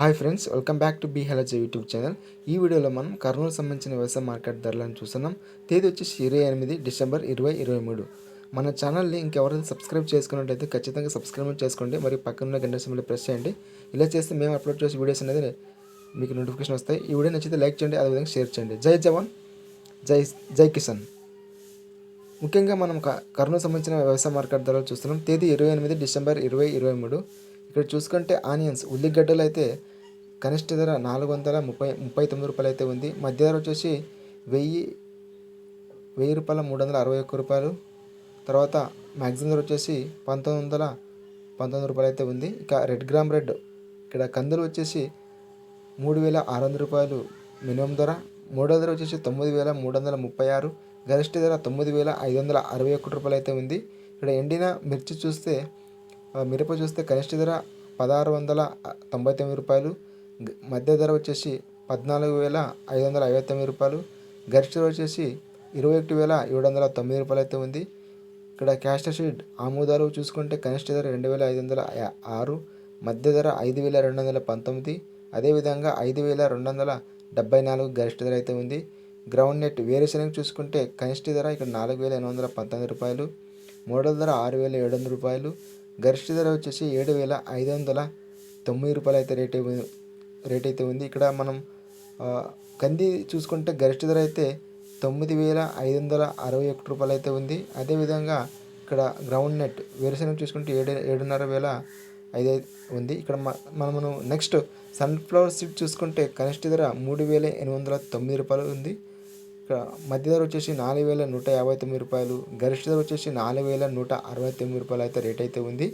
Hi friends welcome back to be హెలజ్ YouTube channel. ఈ వీడియోలో మనం కర్నూలు సంబంధించిన వ్యవసాయ మార్కెట్ ధరలను చూస్తున్నాం. తేదీ వచ్చేసి ఇరవై ఎనిమిది డిసెంబర్ ఇరవై ఇరవై మూడు. మన ఛానల్ని ఇంకెవరైనా సబ్స్క్రైబ్ చేసుకున్నట్టయితే ఖచ్చితంగా సబ్స్క్రైబ్ చేసుకోండి మరి పక్కన గంట సింబల్ ప్రెస్ చేయండి. ఇలా చేస్తే మేము అప్లోడ్ చేసే వీడియోస్ అనేది మీకు నోటిఫికేషన్ వస్తాయి. ఈ వీడియో నచ్చితే లైక్ చేయండి అదేవిధంగా షేర్ చేయండి. జై జవాన్ జై జై కిసాన్. ముఖ్యంగా మనం కర్నూలు సంబంధించిన వ్యవసాయ మార్కెట్ ధరలు చూస్తున్నాం. తేదీ ఇరవై ఎనిమిది డిసెంబర్ ఇరవై ఇరవై మూడు. ఇక్కడ చూసుకుంటే ఆనియన్స్ ఉల్లిగడ్డలు అయితే కనిష్ట ధర నాలుగు వందల ముప్పై ముప్పై తొమ్మిది రూపాయలు అయితే ఉంది. మధ్య ధర వచ్చేసి వెయ్యి వెయ్యి రూపాయల మూడు వందల అరవై ఒక్క రూపాయలు. తర్వాత మ్యాక్సిమం ధర వచ్చేసి పంతొమ్మిది వందల పంతొమ్మిది రూపాయలు అయితే ఉంది. ఇక రెడ్ గ్రామ్ రెడ్ ఇక్కడ కందులు వచ్చేసి మూడు వేల ఆరు వందల రూపాయలు మినిమం ధర. మూడో ధర వచ్చేసి తొమ్మిది వేల మూడు వందల ముప్పై ఆరు. గరిష్ట ధర తొమ్మిది వేల ఐదు వందల అరవై ఒకటి రూపాయలు అయితే ఉంది. ఇక్కడ ఎండిన మిర్చి చూస్తే మిరప చూస్తే కనిష్ట ధర పదహారు వందల తొంభై తొమ్మిది రూపాయలు. మధ్య ధర వచ్చేసి పద్నాలుగు వేల ఐదు వందల ఐవై తొమ్మిది రూపాయలు. గరిష్ట ధర వచ్చేసి ఇరవై ఒకటి వేల ఏడు వందల తొమ్మిది రూపాయలు అయితే ఉంది. ఇక్కడ క్యాస్టర్ షీట్ ఆమోదాలు చూసుకుంటే కనిష్ట ధర రెండు వేల ఐదు వందల ఆరు మధ్య ధర ఐదు వేల రెండు వందల పంతొమ్మిది అదేవిధంగా ఐదు వేల రెండు వందల డెబ్బై నాలుగు గరిష్ట ధర అయితే ఉంది. గ్రౌండ్ నెట్ వేరుశనగ చూసుకుంటే కనిష్ట ధర ఇక్కడ నాలుగు వేల ఎనిమిది వందల పంతొమ్మిది రూపాయలు. మూడో ధర ఆరు వేల ఏడు వందల రూపాయలు. గరిష్ట ధర వచ్చేసి ఏడు వేల ఐదు వందల తొమ్మిది రూపాయలు అయితే రేట్ రేట్ అయితే ఉంది. ఇక్కడ మనం కంది చూసుకుంటే గరిష్ట ధర అయితే తొమ్మిది వేల ఐదు వందల అరవై ఒకటి రూపాయలు అయితే ఉంది. అదేవిధంగా ఇక్కడ గ్రౌండ్ నెట్ వేరుశనగ చూసుకుంటే ఏడు ఏడున్నర వేల ఐదు ఉంది. ఇక్కడ మనము నెక్స్ట్ సన్ఫ్లవర్ సీడ్ చూసుకుంటే కనిష్ట ధర మూడు వేల ఎనిమిది వందల తొమ్మిది రూపాయలు ఉంది. ఇక్కడ మధ్య ధర వచ్చేసి నాలుగు వేల నూట యాభై తొమ్మిది రూపాయలు. గరిష్ట ధర వచ్చేసి నాలుగు వేల నూట అరవై తొమ్మిది రూపాయలు అయితే రేట్ అయితే ఉంది.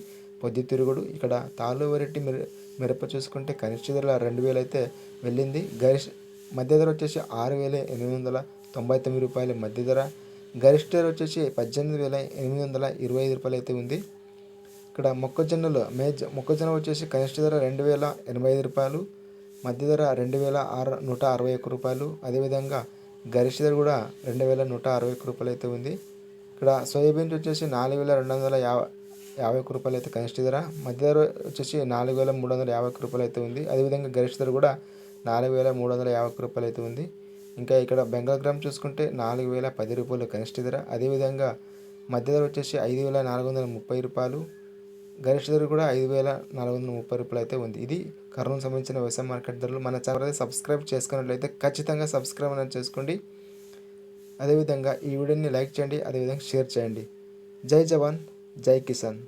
పొద్దుతిరుగుడు ఇక్కడ తాళ్ళు వెరైటీ మిర మిరప చూసుకుంటే కనిష్ట ధర రెండు వేలు అయితే వెళ్ళింది. గరిష్ట మధ్య ధర వచ్చేసి ఆరు వేల ఎనిమిది వందల తొంభై తొమ్మిది రూపాయలు మధ్య ధర. గరిష్ట ధర వచ్చేసి పద్దెనిమిది వేల ఎనిమిది వందల ఇరవై ఐదు రూపాయలు అయితే ఉంది. ఇక్కడ మొక్కజొన్నలో మేజ్ మొక్కజొన్న వచ్చేసి కనిష్ట ధర రెండు వేల ఎనభై ఐదు రూపాయలు. మధ్య ధర రెండు వేల ఆరు నూట అరవై ఒక్క రూపాయలు. అదేవిధంగా గరిష్ట ధర కూడా రెండు వేల నూట అరవై ఒక్క రూపాయలు అయితే ఉంది. ఇక్కడ సోయాబీన్స్ వచ్చేసి నాలుగు వేల రెండు వందల యాభై యాభై ఒక్క రూపాయలు అయితే కనిష్ట ధర మధ్య ధర వచ్చేసి నాలుగు వేల మూడు వందల యాభై ఒక్క రూపాయలు అయితే ఉంది. అదేవిధంగా గరిష్ట ధర కూడా నాలుగు వేల మూడు వందల యాభై ఒక్క రూపాయలు అయితే ఉంది. ఇంకా ఇక్కడ బెంగాల్ గ్రామ్ చూసుకుంటే నాలుగు వేల పది రూపాయలు కనిష్ట ధర అదేవిధంగా మధ్య ధర వచ్చేసి ఐదు వేల నాలుగు వందల ముప్పై రూపాయలు. గరిష్ట ధర కూడా ఐదు వేల నాలుగు వందల ముప్పై రూపాయలు అయితే ఉంది. ఇది కర్నూలు సంబంధించిన వ్యవసాయ మార్కెట్ ధరలు. మన ఛానల్ అయితే సబ్స్క్రైబ్ చేసుకున్నట్లయితే ఖచ్చితంగా సబ్స్క్రైబ్ అనేది చేసుకోండి. అదేవిధంగా ఈ వీడియోని లైక్ చేయండి అదేవిధంగా షేర్ చేయండి. జై జవాన్ జై కిసాన్.